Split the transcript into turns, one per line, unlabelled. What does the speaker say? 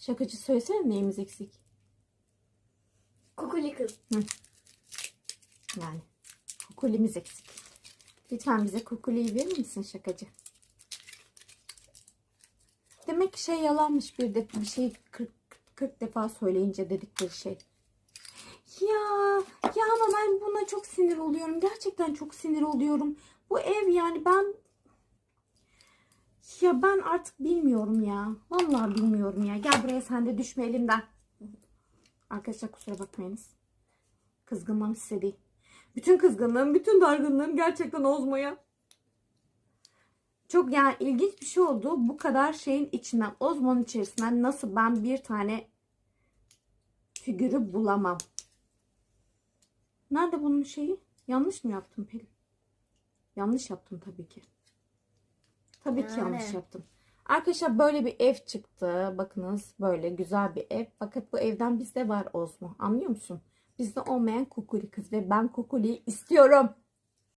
Şakacı söylesene neyimiz eksik?
Kukuli kız.
Yani kukulimiz eksik. Lütfen bize kukuliyi verir misin şakacı? Demek ki şey yalanmış bir de bir şey 40, 40 defa söyleyince dedikleri şey. Ya ya ama ben buna çok sinir oluyorum. Gerçekten çok sinir oluyorum. Bu ev yani ben ya ben artık bilmiyorum ya. Vallahi bilmiyorum ya. Gel buraya sen de düşme elimden. Arkadaşlar kusura bakmayınız. Kızgınlığım size değil. Bütün kızgınlığım, bütün dargınlığım gerçekten Ozmo'ya. Çok yani ilginç bir şey oldu. Bu kadar şeyin içinden, Ozmo'nun içerisinden nasıl ben bir tane figürü bulamam. Nerede bunun şeyi? Yanlış mı yaptım Pelin? Yanlış yaptım tabii ki. Tabii ki
Yani.
yanlış yaptım. Arkadaşlar böyle bir ev çıktı. Bakınız böyle güzel bir ev. Fakat bu evden bizde var Ozmo. Anlıyor musun? Bizde olmayan Kukuli kız ve ben Kukuli'yi istiyorum.